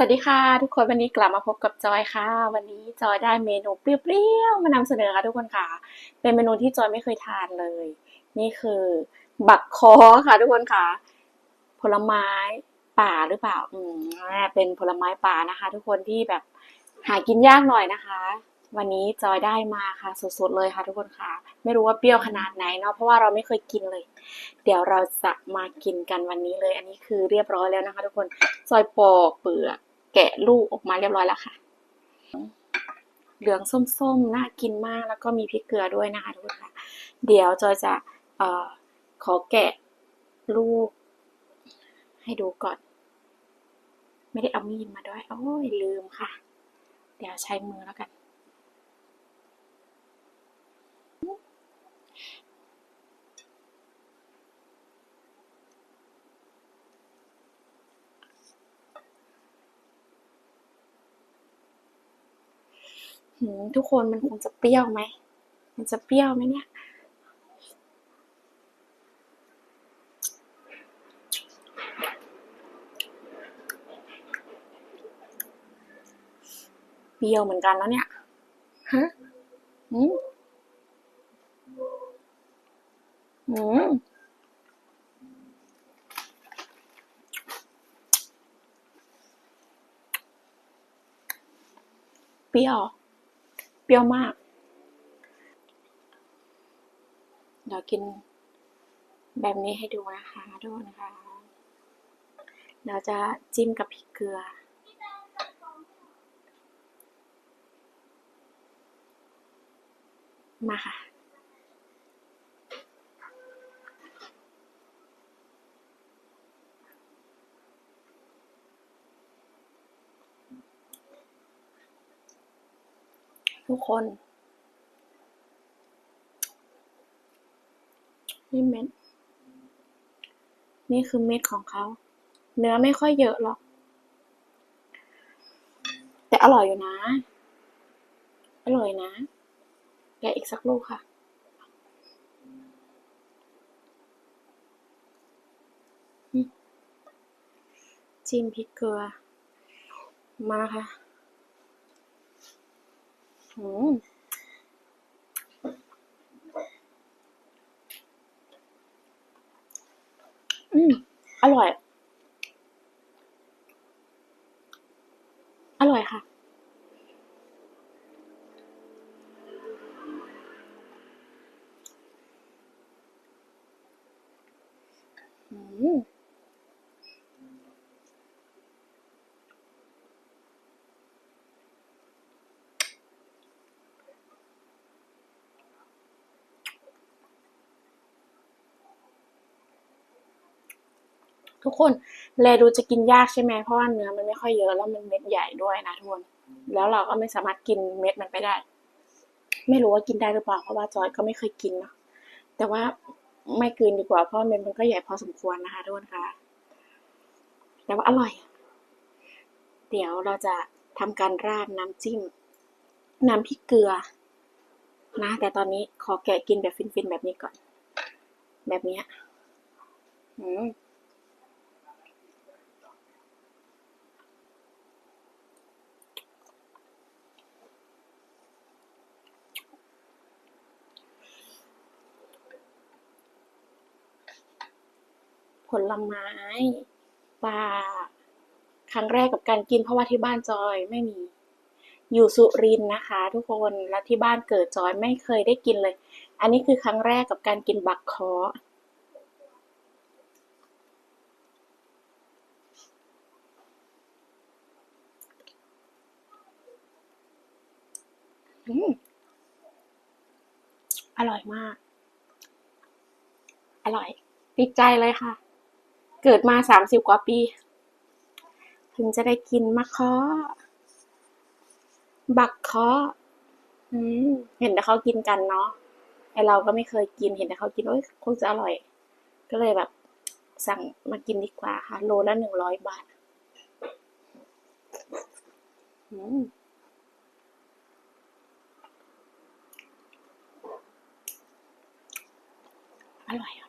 สวัสดีค่ะ ทุกคนวันนี้กลับมาพบกับจอยค่ะ วันนี้จอยได้เมนูเปรี้ยวๆมานำเสนอค่ะทุกคนค่ะ เป็นเมนูที่จอยไม่เคยทานเลย นี่คือ บักคอค่ะ ทุกคนค่ะ ผลไม้ป่าหรือเปล่า อืมเป็นผลไม้ป่านะคะ ทุกคนที่แบบหากินยากหน่อยนะคะ วันนี้จอยได้มาค่ะสดๆเลยค่ะ ทุกคนค่ะ ไม่รู้ว่าเปรี้ยวขนาดไหนเนาะเพราะว่าเราไม่เคยกินเลย เดี๋ยวเราจะมากินกันวันนี้เลย อันนี้คือเรียบร้อยแล้วนะคะ ทุกคนจอยปอกเปลือกะลูกออกมาเรียบร้อยแล้วค่ะ เหลืองส้มๆน่ากินมากแล้วก็มีพริกเกลือด้วยนะคะทุกคนค่ะ เดี๋ยวจอยจะเอ่อขอแกะลูก ให้ดูก่อน ไม่ได้เอามีดมาด้วย โอ้ยลืมค่ะ เดี๋ยวใช้มือแล้วกัน ทุกคนมันคงจะเปรี้ยวไหม มันจะเปรี้ยวไหมเนี่ย เปรี้ยวเหมือนกันแล้วเนี่ย ฮะ อืมอืมเปรี้ยว เปรี้ยวมาก เดี๋ยวกินแบบนี้ให้ดูนะคะดูนะคะเดี๋ยวจะจิ้มกับพริกเกลือ มาค่ะ ทุกคน นี่เม็ด นี่คือเม็ดของเขา เนื้อไม่ค่อยเยอะหรอก แต่อร่อยอยู่นะ อร่อยนะแกอีกสักลูกค่ะจิ้มพริกเกลือ มาค่ะ อืมอืม อร่อย อร่อยค่ะ อืม ทุกคนแลดูจะกินยากใช่ไหมเพราะว่าเนื้อมันไม่ค่อยเยอะแล้วมันเม็ดใหญ่ด้วยนะทุกคนแล้วเราก็ไม่สามารถกินเม็ดมันไปได้ ไม่รู้ว่ากินได้หรือเปล่าเพราะว่าจอยก็ไม่เคยกินเนาะแต่ว่าไม่กลืนดีกว่าเพราะเม็ดมันก็ใหญ่พอสมควรนะคะทุกคนค่ะ แต่ว่าอร่อย เดี๋ยวเราจะทำการราดน้ำจิ้ม น้ำพริกเกลือ นะ แต่ตอนนี้ขอแกะกินแบบฟินๆแบบนี้ก่อน แบบนี้อืม ผลไม้ปลาครั้งแรกกับการกินเพราะว่าที่บ้านจอยไม่มี อยู่สุรินนะคะ ทุกคนและที่บ้านเกิดจอยไม่เคยได้กินเลย อันนี้คือครั้งแรกกับการกินบักคออืมอร่อยมาก อร่อยติดใจเลยค่ะ เกิดมาสามสิบกว่าปี ถึงจะได้กินมะคาะบักคาะอืมเห็นแต่เขากินกันเนาะไอเราก็ไม่เคยกินเห็นแต่เขากินโอ้ยคงจะอร่อย ก็เลยแบบ สั่งมากินดีกว่าค่ะ โลละหนึ่งร้อยบาทอืมอร่อยอร่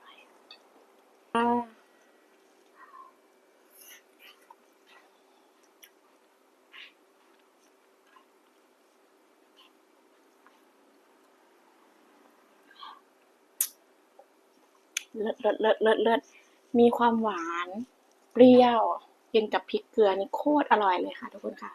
เลิศเลิศเลิศเลิศเลิศมีความหวาน เปรี้ยวกินกับพริกเกลือนี่โคตรอร่อยเลยค่ะทุกคนค่ะ